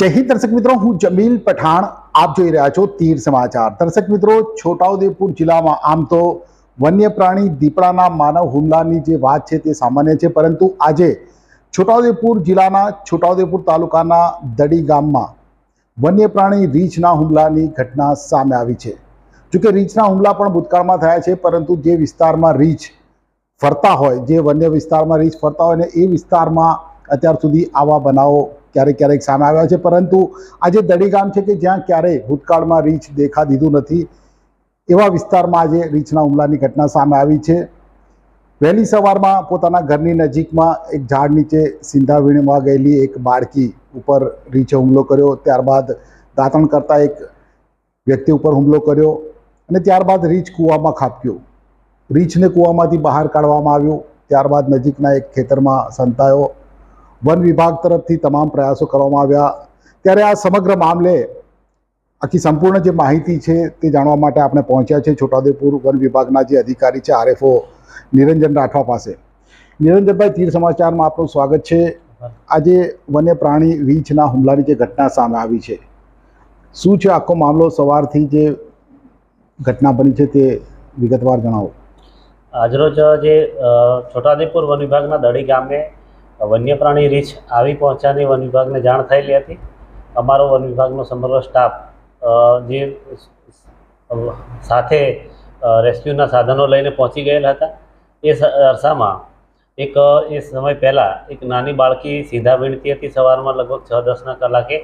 જય હિન્દ દર્શક મિત્રો, હું જમીલ પઠાણ. આપ જોઈ રહ્યા છો તીર સમાચાર. દર્શક મિત્રો, છોટાઉદેપુર જિલ્લામાં આમ તો વન્ય પ્રાણી દીપડાના માનવ હુમલાની જે વાત છે તે સામાન્ય છે, પરંતુ આજે છોટાઉદેપુર જિલ્લાના છોટાઉદેપુર તાલુકાના દડી ગામમાં વન્ય પ્રાણી રીંછના હુમલાની ઘટના સામે આવી છે. જોકે રીંછના હુમલા પણ ભૂતકાળમાં થયા છે, પરંતુ જે વિસ્તારમાં રીંછ ફરતા હોય, જે વન્ય વિસ્તારમાં રીંછ ફરતા હોય ને એ વિસ્તારમાં અત્યાર સુધી આવા બનાવો ક્યારેક ક્યારેક સામે આવ્યા છે. પરંતુ આજે દડી ગામ છે કે જ્યાં ક્યારેય ભૂતકાળમાં રીંછ દેખા દીધું નથી, એવા વિસ્તારમાં આજે રીંછના હુમલાની ઘટના સામે આવી છે. વહેલી સવારમાં પોતાના ઘરની નજીકમાં એક ઝાડ નીચે સિંધાવીણમાં ગયેલી એક બાળકી ઉપર રીંછે હુમલો કર્યો. ત્યારબાદ દાંતણ કરતા એક વ્યક્તિ ઉપર હુમલો કર્યો અને ત્યારબાદ રીંછ કૂવામાં ખાબક્યો. રીંછને કૂવામાંથી બહાર કાઢવામાં આવ્યો. ત્યારબાદ નજીકના એક ખેતરમાં સંતાયો. વન વિભાગ તરફથી તમામ પ્રયાસો કરવામાં આવ્યા. ત્યારે આ સમગ્ર મામલે આખી સંપૂર્ણ જે માહિતી છે તે જાણવા માટે આપણે પહોંચ્યા છે છોટાઉદેપુર વન વિભાગના જે અધિકારી છે આરએફઓ નિરંજન રાઠવા પાસે. નિરંજનભાઈ તીર સમાચારમાં આપનું સ્વાગત છે. આજે વન્ય પ્રાણી રીંછના હુમલાની જે ઘટના સામે આવી છે, શું છે આખો મામલો? સવારથી જે ઘટના બની છે તે વિગતવાર જણાવો. આજરોજ જે છોટાઉદેપુર વન વિભાગના દડી ગામે વન્ય પ્રાણી રીંછ આવી પહોંચ્યાની વન વિભાગને જાણ થયેલી હતી. અમારો વન વિભાગનો સમગ્ર સ્ટાફ જે સાથે રેસ્ક્યુના સાધનો લઈને પહોંચી ગયેલા હતા. એ અરસામાં એક, એ સમય પહેલાં એક નાની બાળકી સીધા વીણતી હતી સવારમાં લગભગ છ, દસના કલાકે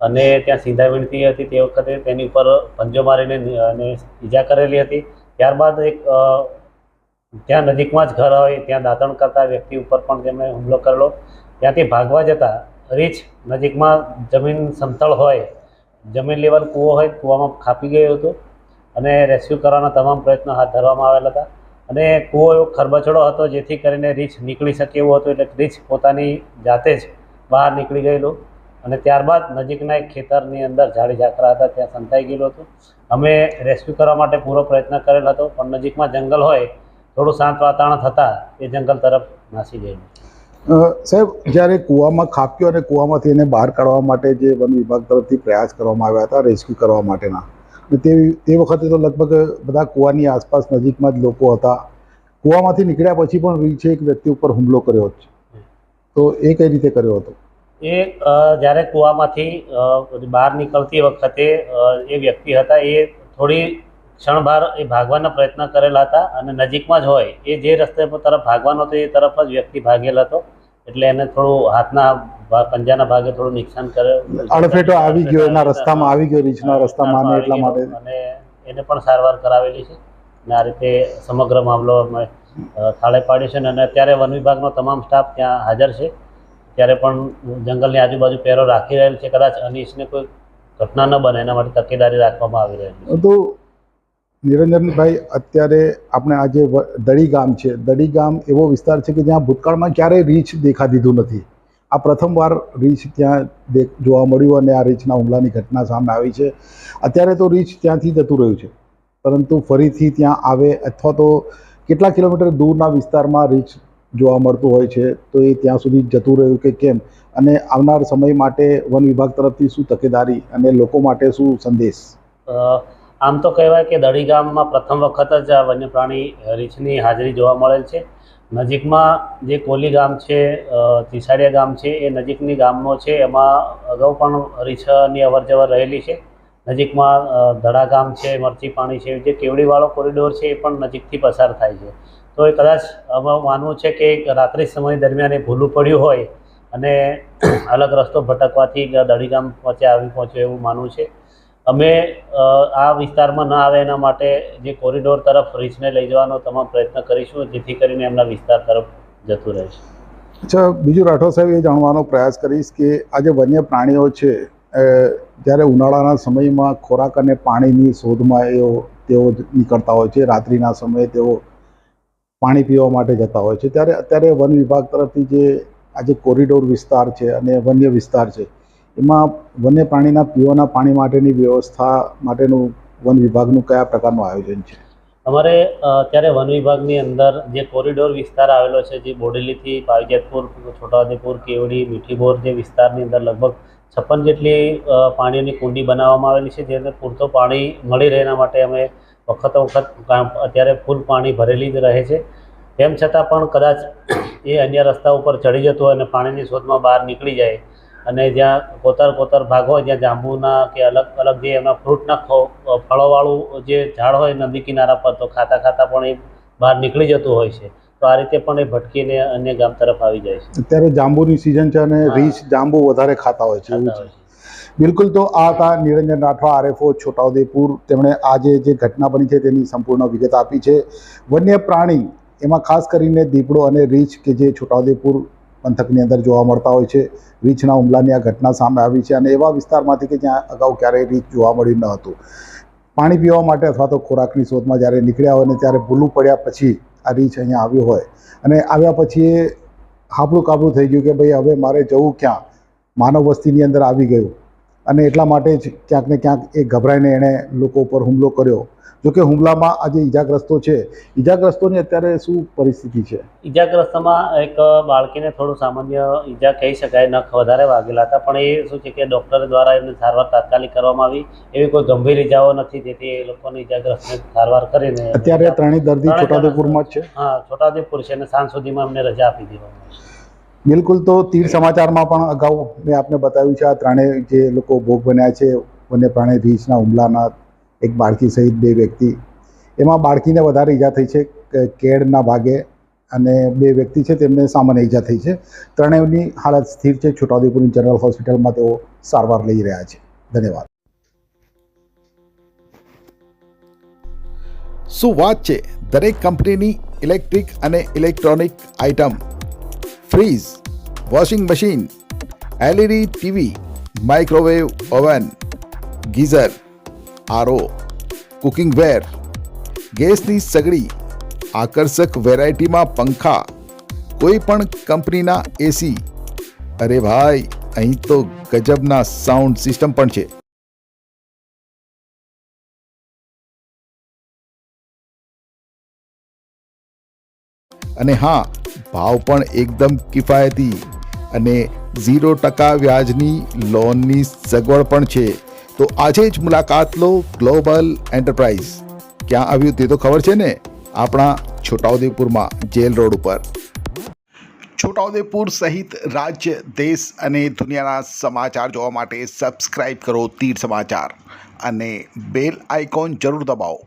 અને ત્યાં સીધા વીણતી હતી તે વખતે તેની ઉપર પંજો મારીને અને ઈજા કરેલી હતી. ત્યારબાદ એક ત્યાં નજીકમાં જ ઘર હોય, ત્યાં દાંતણ કરતા વ્યક્તિ ઉપર પણ તેમણે હુમલો કરેલો, ત્યાંથી ભાગવા જતાં રીંછ નજીકમાં જમીન સમતળ હોય, જમીન લેવલ કૂવો હોય, કૂવામાં ખાપી ગયો હતો અને રેસ્ક્યુ કરવાના તમામ પ્રયત્નો હાથ ધરવામાં આવેલા હતા. અને કૂવો એવો ખરબચડો હતો જેથી કરીને રીચ નીકળી શકે એવું હતું એટલે રીચ પોતાની જાતે જ બહાર નીકળી ગયેલું. અને ત્યારબાદ નજીકના એક ખેતરની અંદર ઝાડી ઝાકરા હતા, ત્યાં સંતાઈ ગયેલું હતું. અમે રેસ્ક્યુ કરવા માટે પૂરો પ્રયત્ન કરેલ હતો, પણ નજીકમાં જંગલ હોય થોડું શાંત વાતાવરણ થતાં એ જંગલ તરફ નાસી ગયેલું. સાહેબ જ્યારે કૂવામાં ખાપ્યો અને કૂવામાંથી એને બહાર કાઢવા માટે જે વન વિભાગ તરફથી પ્રયાસ કરવામાં આવ્યા હતા રેસ્ક્યુ કરવા માટેના તે તે વખતે તો લગભગ બધા કૂવાની આસપાસ નજીકમાં જ લોકો હતા. કૂવામાંથી નીકળ્યા પછી પણ રીંછે એક વ્યક્તિ ઉપર હુમલો કર્યો છે. તો એ કઈ રીતે કર્યો હતો? એ જ્યારે કૂવામાંથી બહાર નીકળતી વખતે એ વ્યક્તિ હતા એ થોડી ક્ષણભર એ ભાગવાના પ્રયત્ન કરેલા હતા અને નજીકમાં જ હોય એ જે રસ્તે તરફ ભાગવાનો હતો એ તરફ જ વ્યક્તિ ભાગેલ હતો. એટલે એને થોડું હાથના પંજાના ભાગે થોડું નુકસાન કર્યો. અડફેટો આવી ગયો એના રસ્તામાં આવી ગયો રસ્તામાં એટલા માટે. અને એને પણ સારવાર કરાવેલી છે. અને આ રીતે સમગ્ર મામલો અમે થાળે પાડ્યો છે અને અત્યારે વન વિભાગનો તમામ સ્ટાફ ત્યાં હાજર છે. ત્યારે પણ જંગલની આજુબાજુ પહેરો રાખી રહેલ છે. કદાચ અનિશને કોઈ ઘટના ન બને એના માટે તકેદારી રાખવામાં આવી રહેલી છે. તો નિરંજનભાઈ, અત્યારે આપણે આજે દડી ગામ છે. દડી ગામ એવો વિસ્તાર છે કે જ્યાં ભૂતકાળમાં ક્યારેય રીંછ દેખા દીધું નથી. આ પ્રથમવાર રીંછ ત્યાં જોવા મળ્યું અને આ રીંછના હુમલાની ઘટના સામે આવી છે. અત્યારે તો રીંછ ત્યાંથી જતું રહ્યું છે. પરંતુ ફરીથી ત્યાં આવે અથવા તો કેટલા કિલોમીટર દૂરના વિસ્તારમાં રીંછ જોવા મળતું હોય છે, તો એ ત્યાં સુધી જતું રહ્યું કે કેમ? અને આવનાર સમય માટે વન વિભાગ તરફથી શું તકેદારી અને લોકો માટે શું સંદેશ? આમ તો કહેવાય કે દડી ગામમાં પ્રથમ વખત જ આ વન્યપ્રાણી રીંછની હાજરી જોવા મળેલ છે. નજીકમાં જે કોલી ગામ છે અ, ગામ છે એ નજીકની ગામનો છે. એમાં અગાઉ પણ રીંછની અવરજવર રહેલી છે. નજીકમાં ધડા ગામ છે મરચી પાણી છે જે કેવડીવાળો કોરિડોર છે એ પણ નજીકથી પસાર થાય છે. તો એ કદાચ અમારું માનવું છે કે રાત્રિ સમય દરમિયાન એ ભૂલું પડ્યું હોય અને અલગ રસ્તો ભટકવાથી દડી ગામ વચ્ચે આવી પહોંચ્યો એવું માનવું છે. અમે આ વિસ્તારમાં ન આવે એના માટે જે કોરિડોર તરફ રીચને લઈ જવાનો તમામ પ્રયત્ન કરીશું, જેથી કરીને એમના વિસ્તાર તરફ જતું રહેશે અચ્છા, બીજું રાઠોડ સાહેબ એ જાણવાનો પ્રયાસ કરીશ કે આ જે વન્ય પ્રાણીઓ છે જ્યારે ઉનાળાના સમયમાં ખોરાક અને પાણીની શોધમાં એઓ, તેઓ નીકળતા હોય છે, રાત્રિના સમયે તેઓ પાણી પીવા માટે જતા હોય છે. ત્યારે અત્યારે વન વિભાગ તરફથી જે આ જે કોરિડોર વિસ્તાર છે અને વન્ય વિસ્તાર છે એમાં વન્ય પ્રાણીના પીવાના પાણી માટેની વ્યવસ્થા માટેનું વન વિભાગનું કયા પ્રકારનું આયોજન છે? અમારે અત્યારે વન વિભાગની અંદર જે કોરિડોર વિસ્તાર આવેલો છે, જે બોડેલીથી પાવીજેતપુર છોટાઉદેપુર, કેવડી મીઠીબોર જે વિસ્તારની અંદર લગભગ છપ્પન જેટલી પાણીની કુંડી બનાવવામાં આવેલી છે, જેને પૂરતો પાણી મળી રહે માટે અમે વખતો વખત અત્યારે ફૂલ પાણી ભરેલી જ રહે છે. તેમ છતાં પણ કદાચ એ અન્ય રસ્તા ઉપર ચડી જતું હોય અને પાણીની શોધમાં બહાર નીકળી જાય અને જ્યાં કોતર કોતર ભાગ હોય જ્યાં જાંબુના કે અલગ અલગ જે એમાં ફ્રૂટના ફળોવાળું જે ઝાડ હોય નદી કિનારા પર તો ખાતા ખાતા પણ એ બહાર નીકળી જતું હોય છે. તો આ રીતે પણ એ ભટકીને અન્ય ગામ તરફ આવી જાય છે. અત્યારે જાંબુની સિઝન છે અને રીચ જાંબુ વધારે ખાતા હોય છે. એવું હોય છે. બિલકુલ તો આ હતા નિરંજન રાઠવા આરએફઓ છોટાઉદેપુર. તેમણે આજે જે ઘટના બની છે તેની સંપૂર્ણ વિગત આપી છે. વન્ય પ્રાણી એમાં ખાસ કરીને દીપડો અને રીંછ કે જે છોટાઉદેપુર પંથકની અંદર જોવા મળતા હોય છે. રીંછના હુમલાની આ ઘટના સામે આવી છે અને એવા વિસ્તારમાંથી કે જ્યાં અગાઉ ક્યારેય રીંછ જોવા મળ્યું ન હતું. પાણી પીવા માટે અથવા તો ખોરાકની શોધમાં જ્યારે નીકળ્યા હોય ને ત્યારે ભૂલું પડ્યા પછી આ રીંછ અહીંયા આવ્યો હોય. અને આવ્યા પછી એ હાબડું કાબડું થઈ ગયું કે ભાઈ હવે મારે જવું ક્યાં? માનવ વસ્તીની અંદર આવી ગયું. અને એટલા માટે જ ક્યાંક ને ક્યાંક એ ગભરાઈને એણે લોકો ઉપર હુમલો કર્યો. જોકે હુમલામાં આજે ઈજાગ્રસ્તો છે. ઈજાગ્રસ્તોની અત્યારે શું પરિસ્થિતિ છે? ઈજાગ્રસ્તમાં એક બાળકીને થોડું સામાન્ય ઈજા કહી શકાય નખ વધારે વાગેલા હતા પણ એ શું છે કે ડૉક્ટર દ્વારા એમને સારવાર તાત્કાલિક કરવામાં આવી. એવી કોઈ ગંભીર ઈજાઓ નથી જેથી એ લોકોને ઈજાગ્રસ્તને સારવાર કરીને અત્યારે ત્રણેય દર્દી છોટાઉદેપુરમાં જ છે? હા છોટાઉદેપુર છે અને સાંજ સુધીમાં અમને રજા આપી દેવામાં બિલકુલ તો તીર સમાચારમાં પણ અગાઉ મેં આપને બતાવ્યું છે આ ત્રણેય જે લોકો ભોગ બન્યા છે વન્ય પ્રાણી રીંછના હુમલાના એક બાળકી સહિત બે વ્યક્તિ. એમાં બાળકીને વધારે ઈજા થઈ છે, કે કેળના ભાગે અને બે વ્યક્તિ છે તેમને સામાન્ય ઈજા થઈ છે. ત્રણેયની હાલત સ્થિર છે. છોટાઉદેપુરની જનરલ હોસ્પિટલમાં તેઓ સારવાર લઈ રહ્યા છે. ધન્યવાદ. શું વાત છે? દરેક કંપનીની ઇલેક્ટ્રિક અને electronic item. Fridge, washing machine, LED TV, microwave oven, geyser. RO cooking ware ગેસની સગડી, આકર્ષક વેરાયટીમાં પંખા, કોઈ પણ કંપનીના એસી અરે ભાઈ, અહીં તો ગજબના સાઉન્ડ સિસ્ટમ પણ છે. અને હા, ભાવ પણ એકદમ કિફાયતી અને ઝીરો ટકા વ્યાજની લોનની સગવડ પણ છે. તો આજે જ મુલાકાત લો ગ્લોબલ એન્ટરપ્રાઇઝ. ક્યાં આવ્યું તે તો ખબર છે ને? આપણા છોટાઉદેપુરમાં જેલ રોડ ઉપર. છોટાઉદેપુર સહિત રાજ્ય, દેશ અને દુનિયાના સમાચાર જોવા માટે સબસ્ક્રાઇબ કરો તીર સમાચાર. અને બેલ આઇકોન જરૂર દબાવો.